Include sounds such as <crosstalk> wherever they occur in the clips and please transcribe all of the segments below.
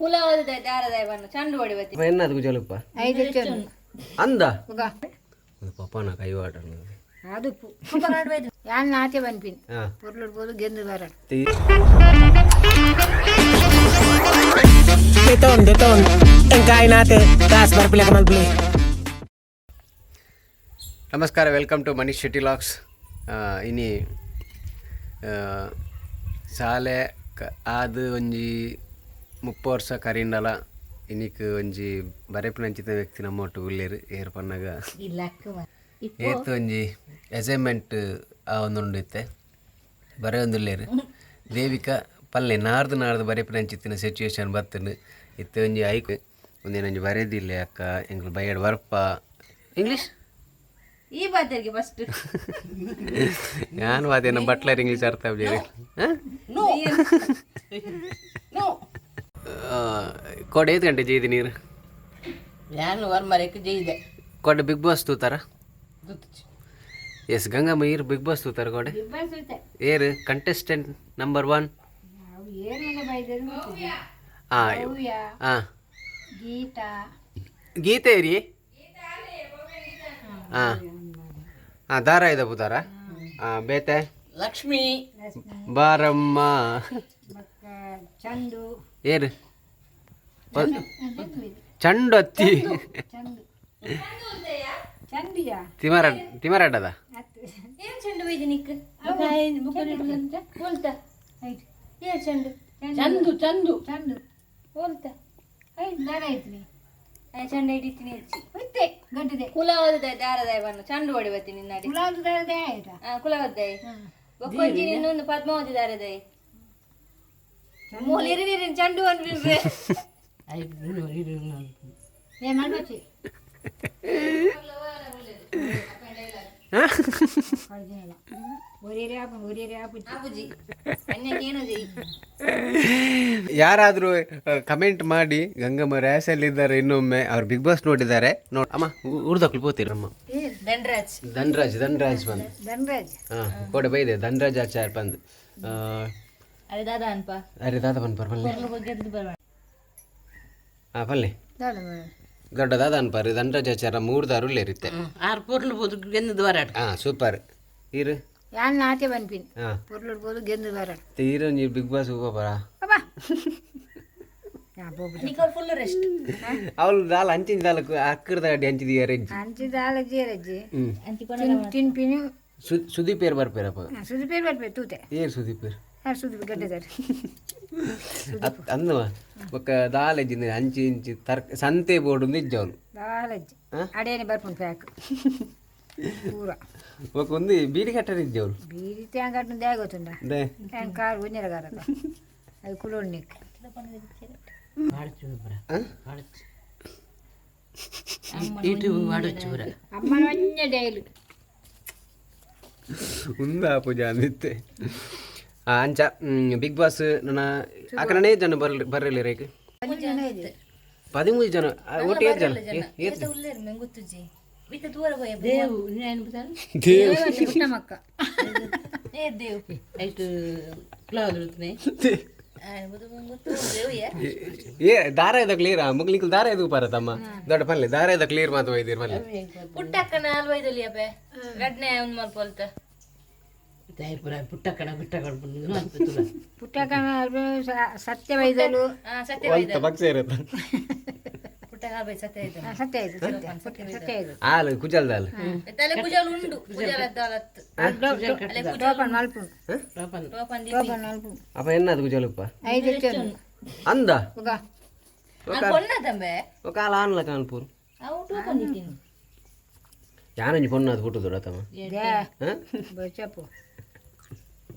ಕುಲ ಓದಿದೆ ದಾರದಾಯ ಬಣ್ಣ ಚಂಡು ಹೊಡಿವತಿ ఎన్నది కుజలుప్ప ఐదు వచ్చాను అందా ఒక పప్ప నాకు అయ్యి వాటర్ అది యాన్ నాటే పనిపింది పొర్లుడు పోదు గెందు వరాడు Deton, deton. En kainate, das barpila kamal play. ನಮಸ್ಕಾರ welcome to Manish Shetty LOX ಇನಿ ಆ, ಶಾಲೆ ಕ ಮುಪ್ಪ ವರ್ಷ கரீண்டாலாம் இன்னைக்கு ಒಂಜಿ பரப்பு நஞ்சித்த வக்தி நம்ம ஒட்டு உள்ளேரு ஏர் பண்ணாக ಏತು ಒಂಜಿ ಅಸೈನ್ಮೆಂಟ್ ಒಂದುಂಡಿತ್ತೆ ಬರೆ ಒಂದುಲ್ಲೇರು ದೇವಿಕಾ ಪಲ್ಲೆ ನಾರ್ದು ನಾರ್ದು ಬರೆಪಿನ ಅಂಚಿತ್ತಿನ ಸಿಚುವೇಶನ್ ಬತ್ತುಂಡು. ಇತ್ತ ಒಂಜಿ ಐಕ್ ಒಂದೇನೊಂಜಿ ಬರೆದಿಲ್ಲ ಅಕ್ಕ ಎಂಗ್ಳು ಬೈಯಡ್ ವರ್ಪ. ಇಂಗ್ಲೀಷ್ ಈ ಬಾತಿಗೆ ಫಸ್ಟ್ ನಾನು ಬಾತೇನ ಬಟ್ಲರ್ ಇಂಗ್ಲೀಷ್ ಅರ್ಥ ನೋ <laughs> ಕೊಡೆ ಐದು ಗಂಟೆ ಜೈದಿ ನೀರು? ನಾನು ಜೈದೆ. ಬಿಗ್ ಬಾಸ್ ತೂತಾರ? ಎಸ್ ಗಂಗಮ್ಮ ಇರು ಬಿಗ್ ಬಾಸ್ ತೂತಾರ ಕೊಡೆ? ಏರು ಕಂಟೆಸ್ಟೆಂಟ್ ನಂಬರ್ ಒನ್ ಹಾಂ ಹಾಂ ಗೀತೆ. ರೀ ಹಾಂ ಹಾಂ ದಾರ ಇದೆ ಬುದಾರ ಹಾಂ ಬೇತೆ. ಲಕ್ಷ್ಮಿ. ಬಾರಮ್ಮ. ಚಂದು. ಏರು ಚಂಡು. ಅತ್ತಿ ಚಂದು ತಿಮರ ತಿಮರಾಟದ? ಏನ್ ಏನ್ ಚಂಡು. ಚಂದು ಚಂದು ಚಂಡು? ಹೋಲ್ತ. ಚಂಡು ಹಿಡಿತೀನಿ ಹೆಚ್ಚಿ. ಹೊತ್ತೆ. ಗಡ್ಡದೆ ಕುಲ ಓದಿದೆ ದಾರದಾಯ ಬಣ್ಣ ಚಂಡು ಹೊಡಿವತಿ ನಿನ್ನಡಿ ಗುಲಾಬ್ ದಾರದೆ ಆಯ್ತಾ? ಆ, ಕುಲ ಓದ್ದಾಯಿ ಒಕ್ಕೊಂಜಿ ಇನ್ನೊಂದು ಪದ್ಮಾವತಿ ದಾರದಾಯಿ. ಮೂಲ ಇರಿ ನೀರಿನ ಚಂಡು ಅನ್ಬಿಡ್ರೆ ಏನ್ ಮಾಡ್ಬೇಕು ಯಾರಾದರೂ ಕಮೆಂಟ್ ಮಾಡಿ ಗಂಗಮ್ಮ ರ್ಯಾಸಲ್ಲಿದ್ದಾರೆ ಇನ್ನೊಮ್ಮೆ ಅವ್ರು ಬಿಗ್ ಬಾಸ್ ನೋಡಿದ್ದಾರೆ ನೋಡ್ ಅಮ್ಮ ಉರ್ದಕ್ಳು ಪೋತೀರಮ್ಮ ಅಮ್ಮ ಧನ್ರಾಜ್ ಧನ್ರಾಜ್ ಬಂದು. ಧನ್ರಾಜ್. ಹಾ ಕೊಡ ಬೈದೆ ಧನ್ರಾಜ್ ಆಚಾರ್ ಬಂದು. ಆ, ಅರೆ ದಾದ ಅನ್ಪ. ಅರೆ ದಾದ ಬನ್ ಬರ್ಬಲ್ಲೆ ಆ ಬಲ್ಲೆ ದೊಡ್ಡದಾದ ಅನ್ಪಾರಿ ದಂಡಜಾಚಾರ ಮೂರ್ದಾರು ಇರುತ್ತೆ ಆರು ಪೂರ್ಣ ಬೋದು ಗೆಂದು ಸೂಪರ್. ಇರು. ಯಾನ್ ನಾತೆ ಬನ್ಪಿನ್? ಹಾ ಪೂರ್ಣ ಬೋದು ಗೆಂದು ಬಿಗ್ ಬಾಸ್ ಹೋಗ ಬರ. ದಾಲ ಅಂಚಿನ ದಾಲಕ್ಕು ಅಕ್ಕರ್ದ ಅಡಿ ಅಂಚಿದೀಯ ರಜ್ಜಿ ಅಂಚಿದ ದಾಲಜ್ಜಿ ರಜ್ಜಿ ತಿನ್ಪಿನ. ಸುದೀಪ್ ಏರ್ ಬರ್ಪೇರಪ್ಪ. ಸುದೀಪ್ ಏರ್ ಬರ್ಪೇರು ತೂತೆ. ಏರ್ ಸುದೀಪ್ ಏರ್. సుది గడ్డదారు ಅತ್ ಅಂದವ ఒక దాలెజ్జింది అంచి ఇంచి తర్ సంతే బోర్డు ఉంది ఇజ్జాలు దాలజ్జి ఆ? అడేని బర్పుని ప్యాక్ కూర ఒక ఉంది బీడి కట్టని ఇజ్జాలు బీరి తేంగట్టు దేగొతుందా దే నేను కారు ఉన్నర గారద అది కులోడు నీకు వాడచ్చు బ్రా ఆ? వాడచ్చు ఇటు వాడచ్చు బ్రా అమ్మ అన్నీ డైలు ఉందా పూజ అందితే ಅಂಚ ಬಿಗ್ ಬಾಸ್ ನನ್ನ ಆಕನೇ ಜನ ಬರಲಿ ಬರ್ರಲಿ ರೇಖೆ ಪದಿಮೂರು ಜನ ಒಟ್ಟು ಏತ್ ಜನ ಏತ್ ಏ ದಾರ ಇದ ಕ್ಲಿಯರ್ ಮುಗ್ಲಿಕ್ಕೆ ದಾರ ಇದು ಬರತ್ತಮ್ಮ ದೊಡ್ಡ ಪಲ್ಲೆ ದಾರ ಇದ ಕ್ಲಿಯರ್ ಮಾತು ಒಯ್ದಿರ್ ಪಲ್ಲೆ ಪುಟ್ಟಕ್ಕನ ಅಲ್ವಾ ಇದಲ್ಲಿಯಪ್ಪ ಗಡ್ನೆ ಒಂದು ಮಲ್ಪೋಲ್ತ ಹೊಲ್ತ ಪುರ ಪುಟ್ಟಕ್ಕಡ ಪುಟ್ಟಕ್ಕಡ ಬಂದು పుట్టాక సత్యవైదలు ಹಾ ಸತ್ಯ ಒಂತ ಪಕ್ಷ ಇರುತ್ತೆ ಪುಟ್ಟಕ್ಕ ಬೈ ಸತ್ಯ ಆಯ್ತು సత్య ఐదు సత్య సత్య ఐదు ಹಾಲು ಕುಜಲ್ ದಾಲ್ ತಲೆ ಕುಜಲ್ ಉಂಡು ಕುಜಲ್ ಅದ್ದಾಲತ್ టోపన్ నలుపు ಪಾಪನ್ ಟೋಪನ್ టోపన్ నలుపు ಅಪ್ಪ ಎನ್ನದು ಕುಜಲಪ್ಪ ఐదు వచ్చాను ಅಂದ ఒక ಪೊನ್ನ ತಂಬೆ ఒక ఆల ఆన్ల కాన్పూర్ ಅವು ಟೋಪನ್ ಇಟ್ಟಿನಿ యానంజి పొన్నది పుట్టు దొరతమ్మ దే చెప్పు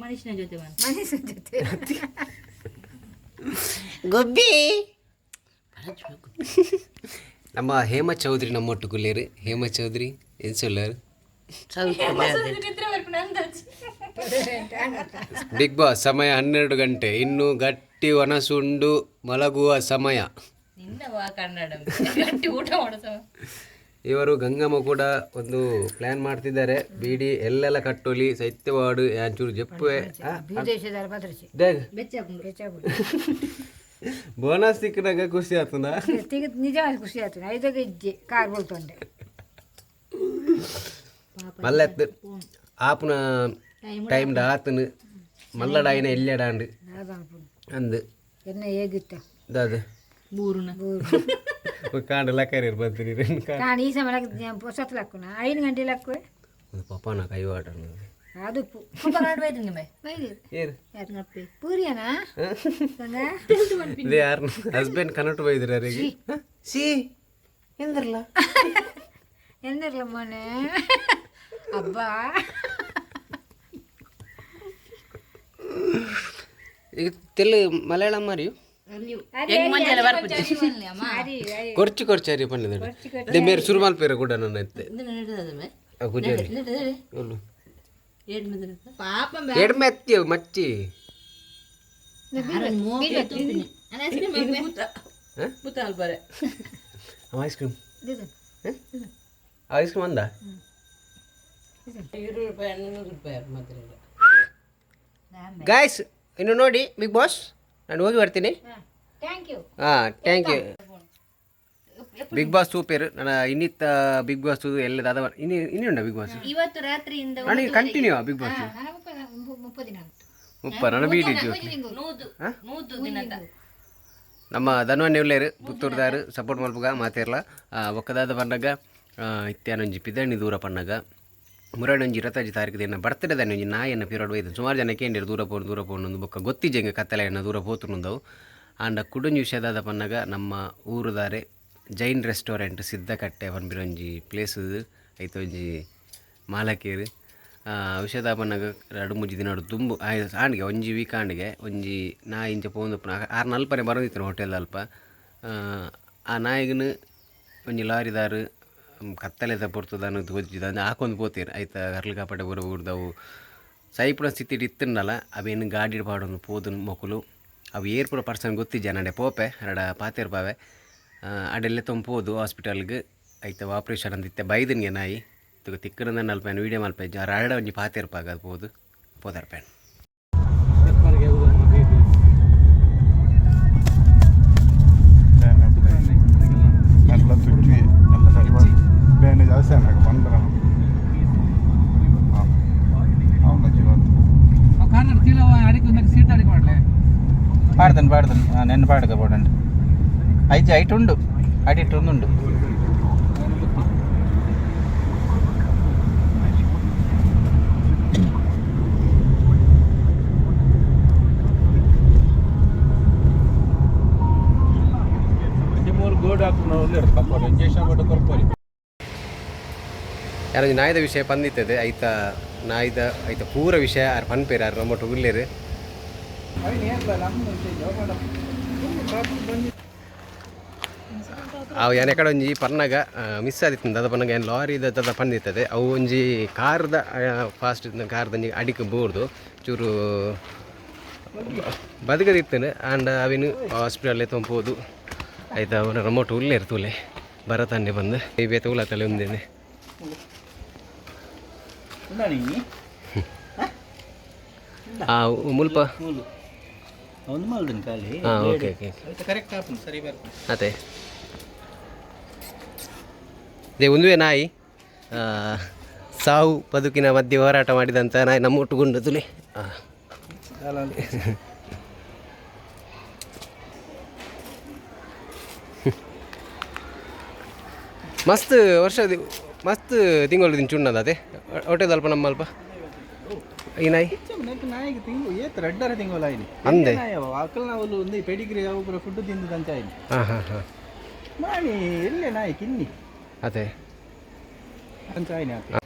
ಮನುಷ್ಯನ ಜೊತೆ ಬಂದು ಮನುಷ್ಯನ ಜೊತೆ. <laughs> ಗೊಬ್ಬಿ ನಮ್ಮ ಹೇಮ ಚೌಧರಿ நம்மோட்டு குள்ளேரு ஹேம சௌத்ரி எது சொல்லாரு ಬಿಗ್ ಬಾಸ್ ಸಮಯ ಹನ್ನೆರಡು ಗಂಟೆ. ಇನ್ನು ಗಟ್ಟಿ ಒಣಸುಂಡು ಮಲಗುವ ಸಮಯ. ನಿನ್ನ ಕನ್ನಡ. ಗಟ್ಟಿ ಊಟ ಮಾಡೋ ಸಮಯ. ಇವರು ಗಂಗಮ್ಮ ಕೂಡ ಒಂದು ಪ್ಲಾನ್ ಮಾಡ್ತಿದ್ದಾರೆ. ಬಿಡಿ ಎಲ್ಲೆಲ್ಲ ಕಟ್ಟೋಲಿ ಸೈತ್ಯವಾಡು ಯಾಂಚೂರು ಜಪ್ಪುವೆ. <laughs> ಬೋನಸ್ ಸಿಕ್ಕಿದಾಗ ಖುಷಿ ಆಗ್ತದ <laughs> ನಿಜವಾಗಿ ಖುಷಿ ಆಯ್ತು ಐದಾಗ ಇಜ್ಜೆ ಕಾರ್ ಬೋಲ್ತೊಂಡೆ <laughs> ಮಲ್ಲೆತ್ತು ಆಪುನ ಟೈಮ್ ಆತನು. ಮಲ್ಲಡಾಯಿನ ಎಲ್ಲೆಡಾಂಡು ಅಂದ್. ಎನ್ನ ಹೇಗಿತ್ತ? ದಾದ ಮೂರುನ. ಕಾಂಡ ಲಕ್ಕರಿ ಬಂತೀನಿ ನಾನು ಈ ಸಮಯ ಹೊಸತ್ ಲಕ್ಕುನ ಐದು ಗಂಟೆ ಲಕ್ಕುವೆ ಒಂದು ಪಪ್ಪನ ಕೈವಾಟ ಅದು ಕನ್ನಡ ಬೈದು ನಿಮ್ಮೆ ಏನು ಪೂರಿಯನಾ ಸಂಗ ಇದು ಯಾರು ಹಸ್ಬೆಂಡ್ ಕನ್ನಡ ಬೈದ್ರಿ ಅವರಿಗೆ ಸಿ ಎಂದ್ರಲ್ಲ ಎಂದಿರ್ಲ ಮೊನ್ನೆ ಹಬ್ಬ ಈಗ ತೆಲು ಮಲಯಾಳಂ ಮಾರಿಯು ಕೊರ್ಚು ಮಂಜಳ ಬರ プチ ಸ ಮಲ್ನ ಅಮ್ಮ. ಕೊರ್ಚಿ ಕೊರ್ಚರಿ பண்ணಿದ್ರು ಡಿಮೇರ್ ಸುರುಮಲ್ ಪೇರೆ ಗುಡ ಕ್ರೀಮ್ ಐಸ್ ಕ್ರೀಮ್ ಅಂದಾ ಈರು ಗಾಯ್ಸ್ ಇನ್ನು ನೋಡಿ ಬಿಗ್ ಬಾಸ್ ನಾನು ಹೋಗಿ ಬರ್ತೀನಿ. ಥ್ಯಾಂಕ್ ಯು ಹಾಂ thank you big boss super ನನ್ನ ಇನ್ನಿತ್ತ ಬಿಗ್ ಬಾಸ್ ಎಲ್ಲ ದಾದ ಇನ್ನು ಇನ್ನೂ ಉಂಡ ಬಿಗ್ ಬಾಸ್ ಇವತ್ತು ರಾತ್ರಿಯಿಂದ ನನಗೆ ಕಂಟಿನ್ಯೂ ಬಿಗ್ ಬಾಸ್ ಉಪ್ಪ ಮುಪ್ಪ ನಾನು ದಿನದ. ನಮ್ಮ ಧನ್ವನ್ ಎಲ್ಲೇರು ಪುತ್ತೂರ್ದಾರು ಸಪೋರ್ಟ್ ಮಲ್ಪಗ ಮಾತೇರ್ಲ. ಒಕ್ಕದಾದ ಬಣ್ಣಗ ಇತ್ಯಾನೊಂಜಿ ಪಿದಣಿ ದೂರ ಪಣ್ಣಗ ರಥಜಿ ತಾರೀಕು ದಿನ ಬರ್ತಡೆ ಒಂಜಿ ನಾಯನ್ನ ಪಿರೋಡ್ ಒಯ್ದು. ಸುಮಾರು ಜನ ಕೇಂದ್ರ ದೂರ ಪೋನು ದೂರ ಪೋನು ಬೊಕ್ಕ ಗೊತ್ತಿಜಂಗೆ ಕತ್ತಲೆ ಕತ್ತಲೆಯನ್ನು ದೂರ ಪೋತುನುಂದವು. ಆಂಡ ಕುಡುಂಜಿ ವಿಷಯದಾದ ಪನ್ನಗ ನಮ್ಮ ಊರುದಾರೆ ಜೈನ್ ರೆಸ್ಟೋರೆಂಟ್ ಸಿದ್ದಕಟ್ಟೆ ಪನ್ಬಿರೊಂಜಿ ಪ್ಲೇಸ್ ಐತ ಒಂಜಿ ಮಾಲಕೇರು. ವಿಷಯದ ಪನ್ನಗ ಎರಡು ಮೂಜಿ ದಿನ ತುಂಬು ಆಂಡ್ಗೆ, ಒಂಜಿ ವೀಕ್ ಆಂಡ್ಗೆ, ಒಂಜಿ ನಾ ಇಂಚ ಪೋಂದು ಆರು ನಲ್ಪನೆ ಬರೋದಿತ್ತು ಹೋಟೆಲ್ ಅಲ್ಪ. ಆ ನಾಯಿಗನು ಒಂಜಿ ಲಾರಿದಾರು ಕತ್ತಲೆದ ಪೊರ್ತದ ಅನ್ನೋದು ಗೊತ್ತಿದ ಅಂದ್ರೆ ಹಾಕೊಂಡು ಪೋತೀರಿ ಆಯ್ತಾ ಕರ್ಲು ಕಾಪಾಡೆ ಬರೋ ಊರ್ದವು. ಸೈಪುರ ಸ್ಥಿತಿ ಇತ್ತಿನಲ್ಲ ಅವೇನು ಗಾಡಿ ಇಡಬಾರ್ದು ಪೋದು ಮಕ್ಕಳು ಅವು ಏರ್ಪುರ ಪರ್ಸನ್ ಗೊತ್ತಿದ್ದ ನಡೆ ಪೋಪೆ ಎರಡ ಪಾತಿರ್ಬಾವೆ ಅಡೆಲ್ಲ ತೊಂಪೋದು ಹಾಸ್ಪಿಟಲ್ಗೆ. ಆಯ್ತಾ, ಆಪ್ರೇಷನ್ ಅಂದಿತ್ತೆ, ಬೈದನ್ಗೆ ನಾಯಿ. ತಿಕ್ಕರಿಂದ ನಲ್ಪೇನು, ವೀಡಿಯೋ ಮಲ್ಪೆ ರಡ ಒಂಜಿ ಪಾತಿರ್ಪಾಗ ಅದು ಪೋದು, ಪೋದರ್ಪೇನು. నిన్ను పాడకపోడండి అయితే ఐటు ఉండు అటు ఇటు ఉండు ಮೂರು ಗೋಡ್ ಹಾಕೊಂಡು ಇರ್ತಾರೆ ಇಂಜೆಕ್ಷನ್ ಕೊಟ್ಟು ಕೊಡ್ತಾರೆ ಯಾರೊಂದು ನಾಯ್ದ ವಿಷಯ ಪಂದಿತ್ತದೆ ಐತ ನಾಯ್ದ ಐತ ಪೂರ ವಿಷಯ ಯಾರು ಪನ್ಪೇರು ಯಾರು ನಮ್ಮೊಟ್ಟು ಉಲ್ಲೇರು ಅವು ಏನೇ ಕಡೆ ಒಂಜಿ ಪನ್ನಾಗ ಮಿಸ್ ಆದಿತ್ತು ಅದ ಪನ್ನಾಗ ಏನು ಲಾರಿ ದದ ಪಂದಿತ್ತದೆ ಅವು ಒಂಜಿ ಕಾರ್ದ ಫಾಸ್ಟ್ ಕಾರ್ದ ಒಂಜಿ ಅಡಿಕೆ ಬೋರ್ದು. ಚೂರು ಬದುಕದಿತ್ತೇನೆ ಆಂಡ ಅವಿನು ಹಾಸ್ಪಿಟಲ್ ತೊಂಪೋದು. ಆಯ್ತು ಅವನ ರಮೋಟ್ ಉಲ್ಲೇ ಇರ್ತೂಲೆ ಬರತಾನೆ ಬಂದು. ಈ ಬೇತ ಉಲತಲೆ ಒಂದೇನೆ ಆ ಮುಲ್ಪ. ಒಂದು ಮಲ್ದನ್ ಖಾಲಿ ಹಾಂ ಓಕೆ ಓಕೆ ಕರೆಕ್ಟ್ ಆಪನ್ ಸರಿ ಬರ್ತೀನಿ. ಅದೇ. ದೇ ಒಂದುವೇ ನಾಯಿ ಆ, ಸಾವು ಬದುಕಿನ ಮಧ್ಯೆ ಹೋರಾಟ ಮಾಡಿದಂಥ ನಾಯಿ ನಮ್ಮ ಒಟ್ಟುಗೊಂಡು ತುಲೆ. ಹಾಂ ಮಸ್ತ್ ವರ್ಷ ಮಸ್ತ್ ತಿಂಗಳು ದಿನ ಚುಣ್ಣದ ಅದೇ. ಹೊಟ್ಟೆದಲ್ಪ ನಮ್ಮಲ್ಪ ಈ ನಾಯಿ? ನೆಕ್ ನಾಯಿಗೆ ತಿಂಗು ಏತ್ ರೆಡ್ಡರ ತಿಂಗಳು ಆಯ್ಲಿ ಅಂದೆ. ಆಕಲ್ನ ನಾವು ಒಂದು ಪೆಡಿಗ್ರಿ ಯಾವ ಫುಡ್ ತಿಂದಂತ ಆಯ್ಲಿ ಹಾಂ ಹಾಂ ಹಾಂ. ನಾಯಿ ಎಲ್ಲೇ ನಾಯಿ ಕಿನ್ನಿ? ಅದೇ. ಅಂತ ಆಯ್ನಿ ಆಕ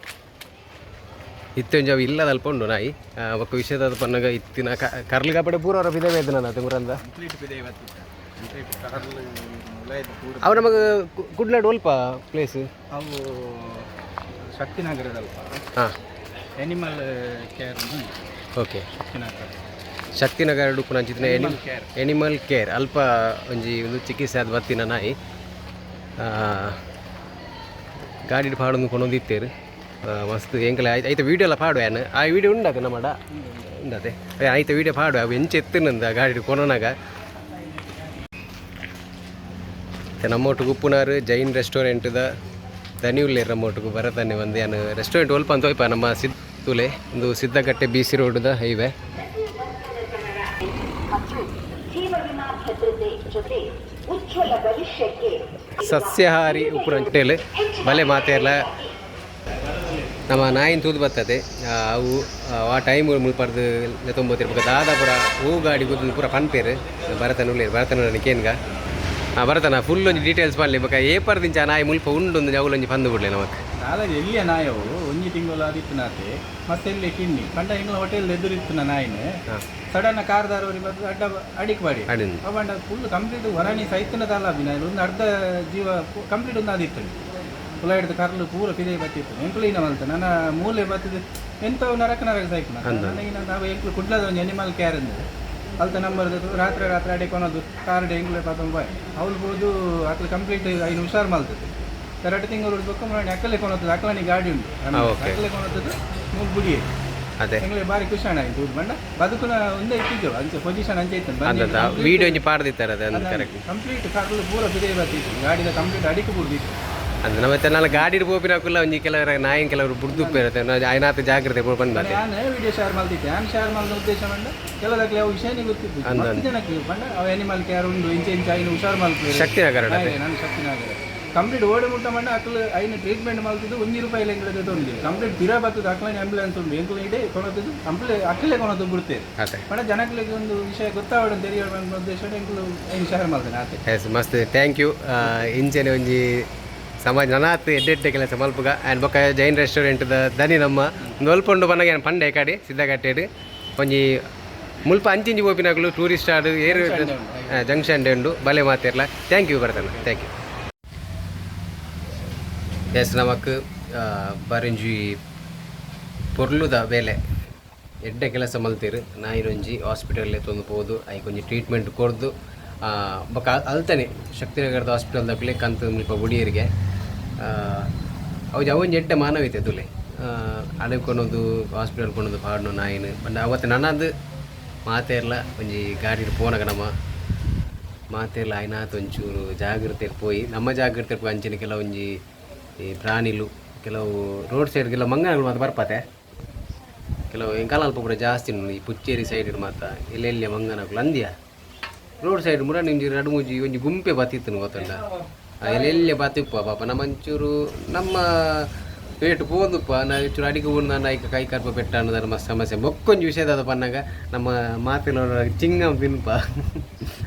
ಇತ್ತೊಂಜಿ ಅವು ಇಲ್ಲದ ಅಲ್ಪ ಉಂಡು ನಾಯಿ. ಆ, ಒಕ್ಕ ವಿಷಯದ ಪನ್ನಗ ಇತ್ತಿನ ಕರ್ಲಿಗ ಪಡೆ ಪೂರ ಅವರ ಬಿದೆ ವೇದನ ಮುಲಾಯ್ದು ಪೂರ ಅವು ನಮಗೆ ಕುಡ್ಲಾಡ್ ಒಲ್ಪ ಪ್ಲೇಸ್ ಅವು ಶಕ್ತಿನಗರದಲ್ಪ. ಹಾಂ. Animal care okay Shaktinagar. Shaktinagar ಡುಪ್ಪುನ ಅಂಚಿತ್ತಿನ ಎನಿ care. ಎನಿಮಲ್ ಕೇರ್ ಅಲ್ಪ ಒಂಜಿ ಒಂದು ಚಿಕಿತ್ಸೆ ಅದು ಬತ್ತಿನ ನಾಯಿ. ಆ, ಗಾಡಿ ಪಾಡೊಂದು ಕೊನೊಂದಿತ್ತೇರು ಮಸ್ತ್ ಎಂಕಲ ಆಯ್ತು ಆಯ್ತು ವೀಡಿಯೋ ಎಲ್ಲ ಪಾಡುವ ಏನು ಆ ವೀಡಿಯೋ ಉಂಡಾಕ ನಮ್ಮ ಉಂಡತೆ ಆಯ್ತು ವೀಡಿಯೋ ಪಾಡುವ. ಅವು ಎಂಚ ಎತ್ತಿನಂದ ಗಾಡಿ ಕೊನೋನಾಗ. ನಮ್ಮೊಟ್ಟು ಗುಪ್ಪುನಾರು ಉಪ್ಪುನಾರು ಜೈನ್ ರೆಸ್ಟೋರೆಂಟ್ದ ದನಿಯುಲ್ಲೇರು ನಮ್ಮೊಟ್ಟಿಗೆ ಬರತಾನೆ ಒಂದು ಏನು ರೆಸ್ಟೋರೆಂಟ್ ಒಲ್ಪ ಅಂತ ಹೋಯ್ಪ ನಮ್ಮ ಸಿದ್ ತುಲೆ, ಒಂದು ಸಿದ್ದಗಟ್ಟೆ ಬಿ ಸಿ ರೋಡ್ದ ಹೈವೇ. ಸಸ್ಯಹಾರಿ ಉಪ್ಪು ಹೋಟೆಲ್ ಬಲೆ ಮಾತೆಲ್ಲ ನಮ್ಮ ನಾಯಿನ ತೂದು ಬರ್ತದೆ. ಅವು, ಆ ಟೈಮ್ ಮುಳ್ಪಡ್ದು ತೊಂಬತ್ತಿರ್ಬೇಕು ದಾದ ಪುರ ಹೂ ಗಾಡಿ ಗೊತ್ತು ಪೂರ ಪನ್ಪೇರು. ಬರತನ ಉಳ್ಳೇರು ಬರತನ ನನಗೆ ಕೇನ್ಗ. ಭರತನ ಫುಲ್ ಒಂಜಿ ಡೀಟೇಲ್ಸ್ ಮಾಡಲಿ, ಬಕ ಏಪರ್ದಿಂಚ ನಾಯಿ ಮುಲ್ಪ ಉಂಡು ಅವಲೊಂಜಿ ಪಂದು ಬಿಡ್ಲಿ ನಮಗೆ ನಾಳೆ ಎಲ್ಲಿಯ ನಾಯವು? ಒಂಜಿ ತಿಂಗಳು ಆದಿತ್ತು ನಾತೆ. ಮತ್ತೆ ಎಲ್ಲಿ ಕಿನ್ನಿ ಕಂಡ ಎಂಗ್ಲ ಹೋಟೆಲ್ ಎದುರಿತ್ತು ನಾ ನಾಯಿನ. ಸಡನ್ ಕಾರ್ದಾರವರಿಗೆ ಬಂದು ಅಡ್ಡ ಅಡಿಕ್ ಮಾಡಿ. ಪಂಡ ಫುಲ್ ಕಂಪ್ಲೀಟ್ ಹೊರಣಿ ಸೈತನದಲ್ಲ ಅಭಿನಯ ಒಂದು ಅರ್ಧ ಜೀವ ಕಂಪ್ಲೀಟ್ ಒಂದು ಆದಿತ್ತು ಕುಲ ಹಿಡಿದು ಕರ್ಲು ಪೂರ ಪಿದೆ ಬತ್ತಿತ್ತು ಎಂಕ್ಲಿನ ಮಲ್ತ ನನ್ನ ಮೂಲೆ ಬತ್ತಿದ್ದು ಎಂತ ನರಕ ನರಕ ನನಗೆ ನಾವು ಎಂಕ್ಲು ಕುಡ್ಲದ ಒಂದು ಎನಿಮಲ್ ಕೇರ್ ಅಂದ್ರೆ ಅಲ್ತ ನಂಬರ್ ರಾತ್ರಿ ರಾತ್ರಿ ಅಡಿಕೊನದು ಕಾರ್ಡ್ ಎಂಕ್ಲೆ ಪಾತ್ರ ಅವ್ಲು ಹೋದು ಅಕ್ಲು ಕಂಪ್ಲೀಟ್ ಐದು ಹುಷಾರು ಮಲ್ತದೆ. ಎರಡು ತಿಂಗಳು ಉಡ್ಬೇಕು ಮಾಡಿ ಅಕ್ಕಲೆ ಕೊನೋತದ್ದು ಅಕ್ಕಲನಿ ಗಾಡಿ ಉಂಟು? okay. ಅಕ್ಕಲೆ ಕೊನೋತದ್ದು ಮೂರು ಗುಡಿ ಅದೇ. ಎಂಗ್ಲೆ ಬಾರಿ ಖುಷಿ ಹಣ ಆಯ್ತು ಬಂಡ ಬದುಕುನ ಒಂದೇ ಇಟ್ಟಿದ್ದು ಅಂಚೆ ಪೊಸಿಷನ್ ಅಂಚೆ ಇತ್ತು. ಅಂತ ವೀಡಿಯೋ ಒಂಜಿ ಪಾಡ್ದಿತ್ತಾರೆ ಅದು ಅಂದ್ ಕರೆಕ್ಟ್ ಕಂಪ್ಲೀಟ್ ಕರ್ಲು ಪೂರ ಬಿದೇ ಬರ್ತಿತ್ತು ಗಾಡಿದ ಕಂಪ್ಲೀಟ್ ಅಡಿಕೆ ಬಿಡ್ದಿತ್ತು. ಅಂದ್ರೆ ನಮ್ಮ ನಾಳೆ ಗಾಡಿ ಪೋಪಿನಾಕುಲ್ಲ ಒಂಜಿ ಕೆಲವರ ನಾಯಿನ ಕೆಲವರು ಬುಡ್ದು ಇರುತ್ತೆ ಆಯ್ನಾತ ಜಾಗ್ರತೆ ಬಂದ್ ಬಂದೆ ನಾನು ವಿಡಿಯೋ ಶೇರ್ ಮಾಡ್ತಿದ್ದೆ ನಾನು ಶೇರ್ ಮಾಡಿದ ಉದ್ದೇಶ ಬಂದ ಕೆಲವದಕ್ಕೆ ಅವು ವಿಷಯನೇ ಗೊತ್ತಿತ್ತು ಅಂದ- ಮಸ್ತ್ ಜನಕ್ಕೆ ಬಂಡ ಅವು ಅನಿಮಲ್ ಕೇರ್ ಉಂಡು ಇಂಚೆ ಇಂಚೆ ಐನು ಹುಷಾರು ಮಾಡ್ತೀವಿ ಶಕ್ತಿನಗರ ನಾನು ಶಕ್ತಿನಾಗರ. ಕಂಪ್ಲೀಟ್ ಓಡಿ ಮುಟ್ಟ ಮಂಡ ಅಕ್ಕಲು ಐನ ಟ್ರೀಟ್ಮೆಂಟ್ ಮಾಡ್ತಿದ್ದು ಒಂದು ರೂಪಾಯಿ ಎಂಗ್ಲದ ತೊಂದಿದೆ ಕಂಪ್ಲೀಟ್ ಬಿರ ಬರ್ತದೆ ಅಕ್ಕಲನಿ ಆಂಬ್ಯುಲೆನ್ಸ್ ಉಂಟು ಎಂಕ್ಲು ಇಡೇ ಕೊನೋತಿದ್ದು ಕಂಪ್ಲೀಟ್ ಅಕ್ಕಲೇ ಕೊಡೋದು ಬಿಡ್ತೇವೆ ಅದೇ. ಜನಕ್ಕೆ ಒಂದು ವಿಷಯ ಗೊತ್ತಾವಡ ತೆರಿಯ ಉದ್ದೇಶ ಎಂಕ್ಲು ಐನ್ ಶೇರ್ ಮಾಡ್ತೇನೆ ಆತೆ. ಎಸ್ ಮಸ್ತ್. ಥ್ಯಾಂಕ್ ಯು ಇಂಚೆನೆ ಒಂಜಿ ಸಮಾಜ ನನಾತ್ ಎಡ್ಡೆ ಕೆಲಸ ಮಲ್ಪುಗ. ಆ್ಯಂಡ್ ಬೊಕ್ಕ ಜೈನ್ ರೆಸ್ಟೋರೆಂಟ್ದ ದನಿ ನಮ್ಮ ನೊಲ್ಪೊಂಡು ಬನ್ನಗ ಏನು ಪಂಡೆ ಕಾಡಿ ಸಿದ್ದಗಟ್ಟೆಡು ಒಂಜಿ ಮುಲ್ಪ ಅಂಚಿಂಜಿ ಓಪಿನಾಗಲು ಟೂರಿಸ್ಟ್ ಆಡು ಏರ್ ಜಂಕ್ಷನ್ ಡೆಂಡು ಬಲೆ ಮಾತಿರಲ್ಲ ಥ್ಯಾಂಕ್ ಯು ಬರ್ತಾನೆ ಥ್ಯಾಂಕ್ ಯು ಎಸ್ ನಮಕ್ ಬರಿಂಜಿ ಪೊರ್ಲುದ ಬೇಲೆ ಎಡ್ಡೆ ಕೆಲಸ ಮಲ್ತೀರು. ನಾಯಿರೊಂಜಿ ಹಾಸ್ಪಿಟಲ್ ತೊಂದು ಪೋದು ಐ ಕೊಂಚ ಟ್ರೀಟ್ಮೆಂಟ್ ಕೊರ್ದು ಬೊಕ ಅಲ್ತನೆ ಶಕ್ತಿನಗರದ ಹಾಸ್ಪಿಟಲ್ ದಕ್ಲೆ ಕಂತು ಮುಲ್ಪ ಗುಡಿಯರಿಗೆ ಅವ್ದು ಅವೊಂಜಿ ಎಡ್ಡೆ ಮಾನವೀತೆ ತುಲೆ ಅಡೆ ಕೊನೊಂದು ಹಾಸ್ಪಿಟಲ್ ಕೊನೊಂದು ಪಾಡ್ನು ನಾಯಿನ. ಬಂಡ ಅವತ್ತು ನನ್ನದು ಮಾತೆರ್ಲ ಒಂಜಿ ಗಾಡಿ ಪೋನಗ ನಮ್ಮ ಮಾತೆರ್ಲ ಆಯ್ನಾತ್ ಒಂಚೂರು ಜಾಗ್ರತೆ ಪೋಯಿ, ನಮ್ಮ ಜಾಗ್ರತೆ ಪೋಯಿ ಅಂಚಿನ ಕೆಲವೊಂಜಿ ಈ ಪ್ರಾಣಿಲು ಕೆಲವು ರೋಡ್ ಸೈಡ್ಗೆಲ್ಲ ಮಂಗನಗಳು ಮಾತ್ರ ಬರ್ಪತೆ ಕೆಲವು ಎಂಕಾಲ ಜಾಸ್ತಿ ಉಂಡು ಈ ಪುಚ್ಚೇರಿ ಸೈಡ್ ಮಾತ್ರ. ಎಲ್ಲೆಲ್ಲಿ ಮಂಗನಗಳು ಅಂದ್ಯ? ರೋಡ್ ಸೈಡ್ ಮುರ ನಿಂಜಿ ಎರಡು ಮೂಜಿ ಒಂದು ಗುಂಪೆ ಬತ್ತಿತ್ತು ಗೊತ್ತಲ್ಲ ಎಲ್ಲೆಲ್ಲಿಯ ಬತ್ತಿಪ್ಪ ಪಾಪ? ನಮ್ಮ ಒಂಚೂರು ನಮ್ಮ ಪೇಟು ಪೋದುಪ್ಪ ನಾ ಚೂರು ಅಡಿಗೆ ಉಂಡು ನಾನು ಐಕ ಕೈ ಕರ್ಪ ಬೆಟ್ಟ ಅನ್ನೋದರ ಸಮಸ್ಯೆ. ವಿಷಯ ವಿಷಯದ ಪನ್ನಾಗ, ನಮ್ಮ ಮಾತಿನ ಚಿಂಗ ತಿನ್ಪ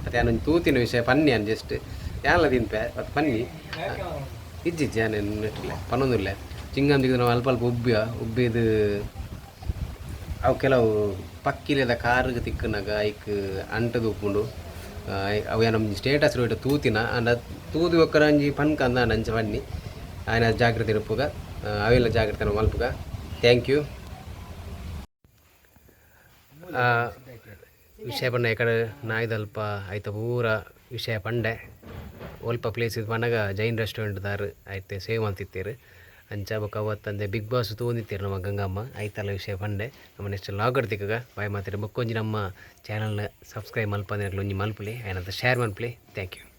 ಅದೇ ನಾನೊಂದು ತೂತಿನ ವಿಷಯ, ಪನ್ನಿ ಅನ್ ಜಸ್ಟ್ ಯಾಲ ತಿನ್ಪೆ? ಅದು ಪನ್ನಿ? ഇജ്ജിച്ച് ഞാൻ എന്നിട്ടില്ല പണമൊന്നുമില്ല ചിങ്ങാന്തിക്ക് ನಾವು ಅಲ್ಪ ಅಲ್ಪ ಉಬ್ಬಿ ಉಬ್ಬಿದು ಅವು ಕೆಲವು ಪಕ್ಕಿಲೆದ ಕಾರಿಗೆ ತಿಕ್ಕನಾಗ ಐಕ್ ಅಂಟದು ಉಪ್ಪುಂಡು ಅವು ನಮ್ಮ ಸ್ಟೇಟಸ್ ರೋಟ ತೂತಿನ ಅಂಡ ತೂದು ಒಕ್ಕರ ಅಂಜಿ ಪನ್ಕ ಅಂದ ಅಂಚ ಬನ್ನಿ. ಆಯ್ನ ಜಾಗ್ರತೆ ಇರುಪುಗ ಅವೆಲ್ಲ ಜಾಗ್ರತೆ ಮಲ್ಪುಗ ಥ್ಯಾಂಕ್ ಯು ವಿಷಯ ಪಂಡ ಈ ಕಡೆ ನಾಯ್ದಲ್ಪ ಆಯ್ತ ಪೂರ ವಿಷಯ ಪಂಡೆ. ಒಲ್ಪ ಪ್ಲೇಸ್ ಇದು ಪಂಡಗ ಜೈನ್ ರೆಸ್ಟೋರೆಂಟ್ ದಾರು ಐತೆ ಸೇವ್ ಅಂತಿತ್ತೀರಿ ಅಂಚ ಬೊಕ ಅವತ್ತಂದೆ ಬಿಗ್ ಬಾಸ್ ತೂಂದಿತ್ತೀರು ನಮ್ಮ ಗಂಗಮ್ಮ. ಐತಲ್ಲ ವಿಷಯ ಪಂಡೆ ನಮ್ಮ ನೆಕ್ಸ್ಟ್ ಲಾಗ್ ತಿಕ್ಕಗ ಬಾಯ್ ಮಾತಾಡಿ. ಬೊಕ್ಕೊಂಜಿ ನಮ್ಮ ಚಾನಲ್ನ ಸಬ್ಸ್ಕ್ರೈಬ್ ಮಲ್ಪಂದ್ರೆ ಒಂಜಿ ಮಲ್ಪಲಿ. ಏನಂತ ಶೇರ್ ಮಲ್ಪಲಿ ಥ್ಯಾಂಕ್ ಯು